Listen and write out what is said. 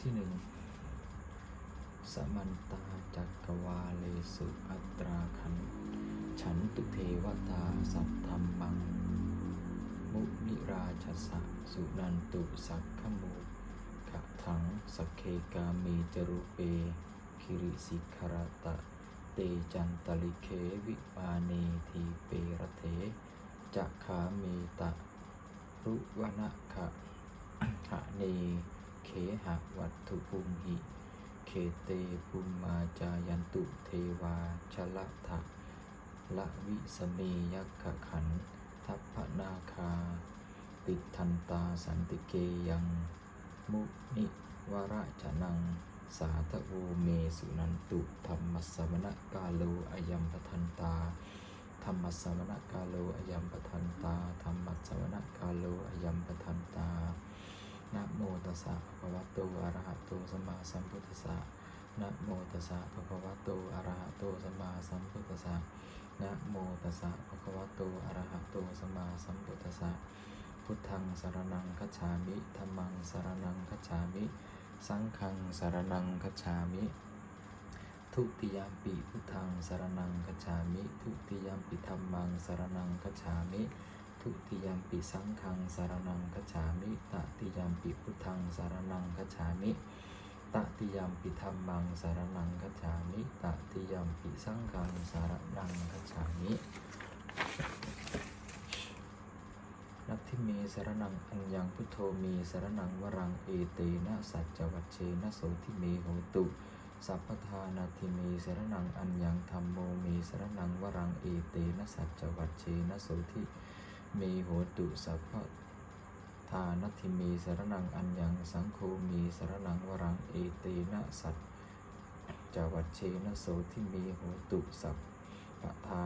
ที่หนึ่งสมันตาจักรวาเลสุอัตราคัน ฉันตุเทวตาสัทธรรมัง มุนิราชสะสุนันตุสักขมุขะถังสักเคกามีจรุเปคิริสิขรตะ เตจันตลิเควิมาเนทีเปรเถจักขามีตะ รุวนะขะหะเน เขหะวัตถุภูมิเคเตปุมมาจายันตุเทวาชละทะละวิสเมยักขขันทัพพนาคา ติทันตาสันติเกยัง มุนิวระจนัง สาธโวเมสุนันตุธรรมสมณกาโลอยัมปทันตา ธรรมสมณกาโลอยัมปทันตา ธรรมสมณกาโลอยัมปทัน ตัสสะภะคะวะโตอะระหะโตสัมมาสัมพุทธัสสะนะโมตัสสะภะคะวะโตอะระหะโตสัมมาสัมพุทธัสสะนะโมตัสสะภะคะวะโตอะระหะโตสัมมาสัมพุทธัสสะพุทธังสารนังคัจฉามิธัมมังสารนังคัจฉามิ สังฆังสารนังคัจฉามิ ทุติยามปิพุทธังสารนังคัจฉามิ ทุติยามปิธัมมังสารนังคัจฉามิ ทุติยามปิสังฆังสารนังคัจฉามิตติยามปิพุทธังสารนังคัจฉามิตติยามปิธัมมังสารนังคัจฉามิตติยามปิสังฆังสารนังคัจฉามินัตถิเมสารนังอัญญังพุทโธเมสารนังวรังเอเตนะสัจจวัชเชนะโสทิเมโหตุสัพพทานาทิเมสรนังอัญญังธรรมโมเมสรนังวรังเอเตนะสัจจวัชเชนะโสทิ เมโหตุสัพพทานาทิมีสารนังอัญญังสังโฆมีสารนังวรังเอเตนะสัจจวัชเชนะโสทิเมโหตุสัพพทา